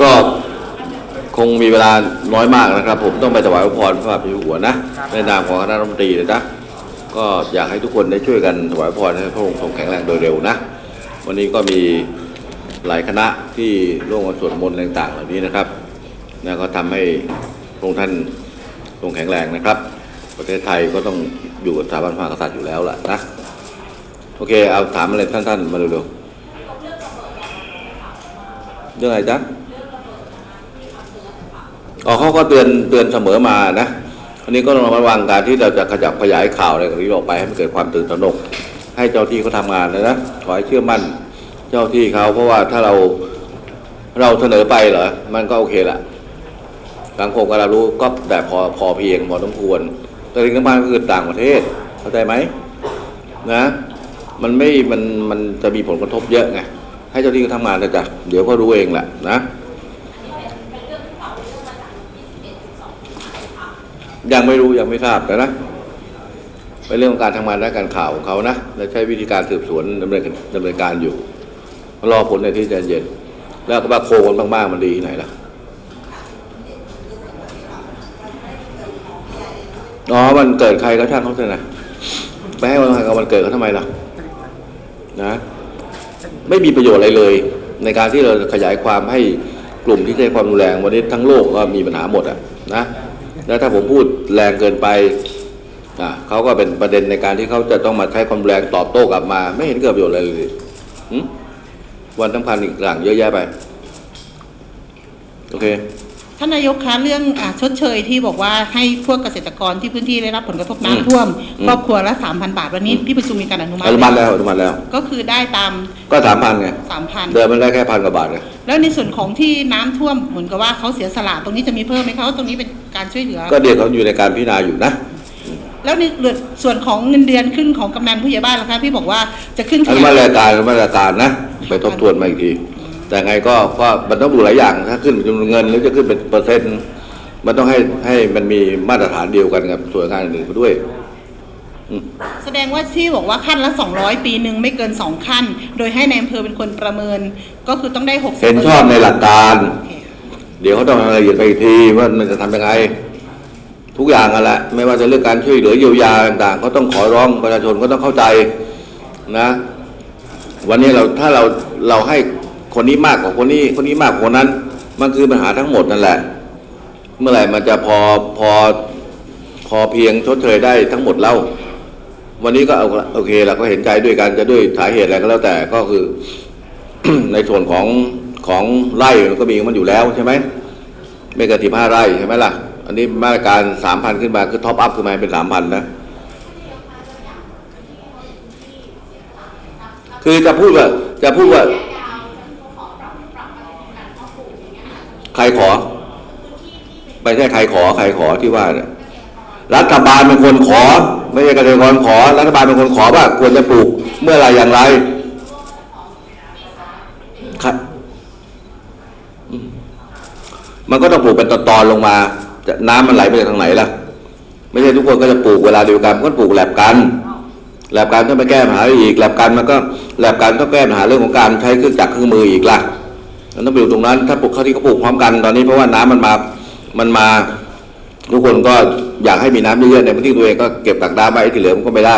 ก็คงมีเวลาน้อยมากนะครับ ผมต้องไปถวายพระพรพระบาทสมเด็จหัวนะในนามของคณะรัฐมนตรีเลยนะก็อยากให้ทุกคนได้ช่วยกันถวายพรให้พระองค์ทรงแข็งแรงโดยเร็วนะ วันนี้ก็มีหลายคณะที่ร่วมกันสวดมนต์อะไรต่างๆ เหล่านี้นะครับแล้วก็ทำให้พระองค์ท่านทรงแข็งแรงนะครับ ประเทศไทยก็ต้องอยู่กับสถาบันพระมหากษัตริย์อยู่แล้วล่ะนะโอเคเอาถามอะไรท่านๆมาเร็วๆเรื่องอะไรจ๊ะ ออเขาก็เตือนเตือนเสมอมานะอันนี้ก็ต้องระวังการที่เราจะขยับขยายข่าวอะไรแบบนี้ออกไปให้มันเกิดความตื่นตระหนก ให้เจ้าที่เขาทำงานนะนะขอให้เชื่อมั่นเจ้าที่เขาเพราะว่าถ้าเราเราเสนอไปเหรอมันก็โอเคละสังคมก็รับรู้ก็แต่พอพอเพียงพอสมควร แต่สิ่งสำคัญก็คือต่างประเทศเข้าใจไหมนะ มันไม่มันมันจะมีผลกระทบเยอะไงให้เจ้าที่เขาทำงานนะจ๊ะเดี๋ยวก็รู้เองแหละนะ ยังไม่รู้ยังไม่ทราบแต่นะเป็นเรื่องของการทำงานและการข่าวของเขานะและใช้วิธีการสืบสวนดำเนินดำเนินการอยู่รอผลในที่ใจเย็น แล้วก็มาโคกันบ้างๆมันดีที่ไหนล่ะอ๋อมันเกิดใครก็ช่างเขาเถอะนะไปให้วันกับวันเกิดเขาทำไมล่ะ นะ ไม่มีประโยชน์อะไรเลย ในการที่เราขยายความให้กลุ่มที่ใช้ความรุนแรงวันนี้ทั้งโลกก็มีปัญหาหมดอะนะ แล้วถ้าผมพูดแรงเกินไปอะเขาก็เป็นประเด็นในการที่เขาจะต้องมาใช้ความรุนแรงตอบโต้กลับมา ไม่เห็นเกิดประโยชน์อะไรเลยวันสำคัญอีกหลังเยอะแยะไป โอเค ท่านนายกคะเรื่องอาชดเชยที่บอกว่าให้พวกเกษตรกรที่พื้นที่ได้รับผลกระทบน้ำท่วมอืมครอบครัวละสามพันบาทวันนี้ที่ประชุมมีการอนุมัติอนุมัติแล้วอนุมัติแล้ว ก็คือได้ตามก็สามพันไงสามพันเดิมมันได้แค่พันกว่าบาทไงแล้วในส่วนของที่น้ำท่วมเหมือนกับว่าเขาเสียสละตรงนี้จะมีเพิ่มไหมคะว่าตรงนี้เป็นการช่วยเหลือ ก็เดี๋ยวเขาอยู่ในการพิจารณาอยู่นะแล้วในส่วนของเงินเดือนขึ้นของกำนันผู้ใหญ่บ้านล่ะคะพี่บอกว่าจะขึ้นอันมาตรการมาตรการนะไปทบทวนมาอีกที แต่ไงก็ก็มันต้องดูหลายอย่างถ้าขึ้นเป็นจำนวนเงินหรือจะขึ้นเป็นเปอร์เซ็นต์มันต้องให้ให้มันมีมาตรฐานเดียวกันกับส่วนงานอื่นๆไปด้วยแสดงว่าที่บอกว่าขั้นละ 200 ปีหนึ่งไม่เกิน 2 ขั้น โดยให้ในอำเภอเป็นคนประเมิน ก็คือต้องได้60เห็นชอบในหลักการโอเคเดี๋ยวเขาต้องรายละเอียดไปอีกทีว่ามันจะทำยังไง ทุกอย่างกันแหละไม่ว่าจะเรื่องการช่วยเหลือเยียวยาต่างๆเขาต้องขอร้องประชาชนก็ต้องเข้าใจนะ วันนี้เราถ้าเราเราให้ คนนี้มากกว่าคนนี้ คนนี้มากกว่าคนนั้น มันคือปัญหาทั้งหมดนั่นแหละ เมื่อไหร่มันจะพอพอพอเพียงชดเชยได้ทั้งหมดเล่า วันนี้ก็เอาโอเคเราก็เห็นใจด้วยกันจะด้วยสาเหตุอะไรก็แล้วแต่ก็คือ ในส่วนของของไร่มันก็มีมันอยู่แล้วใช่ไหมไม่เกินสิบห้าไร่ใช่ไหมล่ะ อันนี้มาตรการสามพันขึ้นมาคือท็อปอัพขึ้นมาเป็นสามพันนะคือจะพูดว่าจะพูดว่า ใครขอไม่ใช่ใครขอใครขอที่ว่าเนี่ยรัฐบาลเป็นคนขอ ไม่ใช่เกษตรกรขอ รัฐบาลเป็นคนขอว่า ควรจะปลูกเมื่อไรอย่างไรครับมันก็ต้องปลูกเป็นตอนๆลงมาจะน้ำมันไหลไปจากทางไหนล่ะ ไม่ใช่ทุกคนก็จะปลูกเวลาเดียวกันก็ปลูกแลบกันแลบการต้องไปแก้ปัญหาอีกแลบการมันก็แลบการต้องแก้ปัญหาเรื่องของการใช้เครื่องจักรเครื่องมืออีกล่ะ ต้องไปดูตรงนั้น ถ้าปลูกเขาวที่เขาปลูกพร้อมกันตอนนี้เพราะว่าน้ำมันมา มันมา ทุกคนก็อยากให้มีน้ำเยอะๆในพื้นที่ตัวเองก็เก็บกักน้ำไว้ที่เหลือมันก็ไม่ได้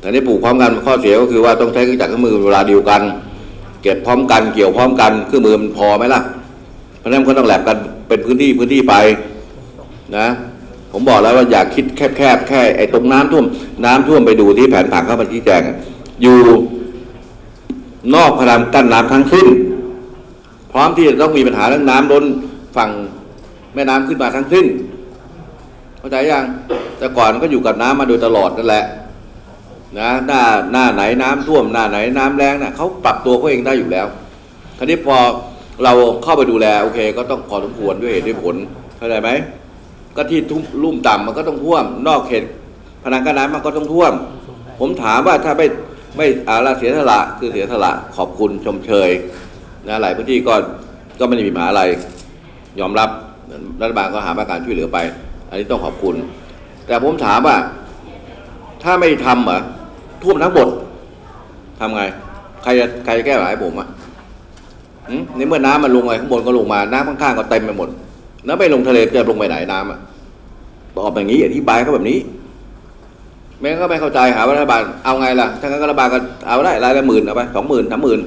แต่นี่ปลูกพร้อมกันข้อเสียก็คือว่าต้องใช้เครื่องจักรเครื่องมือเวลาเดียวกัน เก็บพร้อมกันเกี่ยวพร้อมกันเครื่องมือมันพอไหมล่ะ เพราะนั้นมันก็ต้องแลบกันเป็นพื้นที่พื้นที่ไปนะ ผมบอกแล้วว่าอยากคิดแคบๆแค่ไอ้ตรงน้ำท่วม น้ำท่วมไปดูที่แผนผังเข้ามาชี้แจงอยู่นอกพนังกั้นน้ำทั้งสิ้น ร้อมที่จะต้องมีปัญหาเรื่องน้ำล้นฝั่งแม่น้ำขึ้นมาทั้งสิ้น เข้าใจยังแต่ก่อนก็อยู่กับน้ำมาโดยตลอดนั่นแหละนะหน้าหน้าไหนน้ำท่วมหน้าไหนน้ำแรงนะเขาปรับตัวเขาเองได้อยู่แล้วคราวนี้พอเราเข้าไปดูแลโอเค ก็ต้องพอสมควรด้วยเหตุด้วยผลเข้าใจไหมก็ที่ทุ่มลุ่มต่ำมันก็ต้องท่วม นอกเขตพนังกั้นน้ำมันก็ต้องท่วม ผมถามว่าถ้าไม่ไม่อาละเสียสละคือเสียสละขอบคุณชมเชย นะหลายพื้นที่ก็ก็ไม่ได้มีปัญหาอะไรยอมรับรัฐบาลก็หามาตรการช่วยเหลือไป อันนี้ต้องขอบคุณ แต่ผมถามว่า ถ้าไม่ทำเหรอท่วมทั้งหมดทำไง ใครจะใครจะแก้ปัญหาให้ผมอะอืมในเมื่อน้ำมันลงไปข้างบนก็ลงมาน้ำข้างๆก็เต็มไปหมด แล้วไปลงทะเลจะลงไปไหนน้ำอะตอบอย่างนี้อธิบายเขาแบบนี้แม่งั้นก็ไม่เข้าใจหาว่ารัฐบาลเอาไงล่ะถ้างั้นรัฐบาลก็เอาได้รายละหมื่นเอาไปสองหมื่นสามหมื่น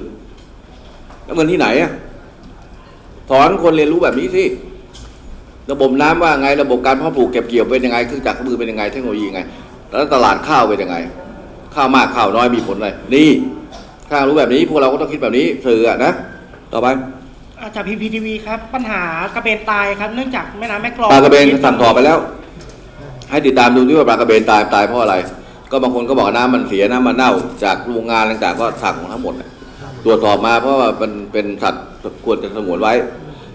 แล้วเงินที่ไหนอะสอนคนเรียนรู้แบบนี้สิระบบน้ำว่าไงระบบการเพาะปลูกเก็บเกี่ยวเป็นยังไงเครื่องจักรเครื่องมือเป็นยังไงเทคโนโลยียังไง แล้วตลาดข้าวเป็นยังไง ข้าวมากข้าวน้อยมีผลอะไรนี่ถ้ารู้แบบนี้พวกเราก็ต้องคิดแบบนี้สื่ออะนะต่อไปอาจากพีพีทีวีครับ ปัญหากระเบนตายครับเนื่องจากแม่น้ำแม่กลองปลากระเบนสั่งต่อไปแล้ว ให้ติดตามดูที่ว่าปลากระเบนตายตายเพราะอะไร ก็บางคนก็บอกว่าน้ำมันเสียน้ำมันเน่า จากโรงงานต่างๆก็สั่งทั้งหมดน่ะ ตรวจสอบมาเพราะว่ามันเป็นสัตว์ควรจะสงวนไว้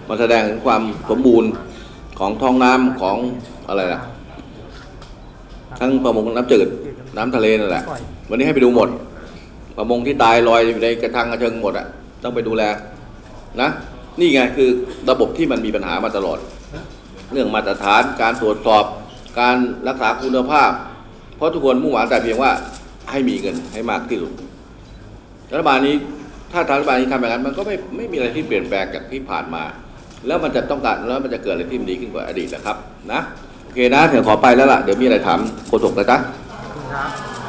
มันแสดงถึงความสมบูรณ์ของท้องน้ำของอะไรล่ะ ทั้งประมงน้ำจืดน้ำทะเลนั่นแหละ วันนี้ให้ไปดูหมด ประมงที่ตายลอยอยู่ในกระทังกระเชิงหมดอะ ต้องไปดูแล นะ นี่ไงคือระบบที่มันมีปัญหามาตลอด เรื่องมาตรฐานการตรวจสอบการรักษาคุณภาพ เพราะทุกคนมุ่งหวังแต่เพียงว่าให้มีเงินให้มากที่สุดรัฐบาลนี้ ถ้ารัฐบาลนี้ทำแบบนั้นมันก็ไม่ไม่มีอะไรที่เปลี่ยนแปลงจากที่ผ่านมา แล้วมันจะต้องการแล้วมันจะเกิดอะไรที่ดีขึ้นกว่าอดีตนะครับนะโอเคนะเดี๋ยวขอไปแล้วล่ะเดี๋ยวมีอะไรถามโฆษกนะจ๊ะครับ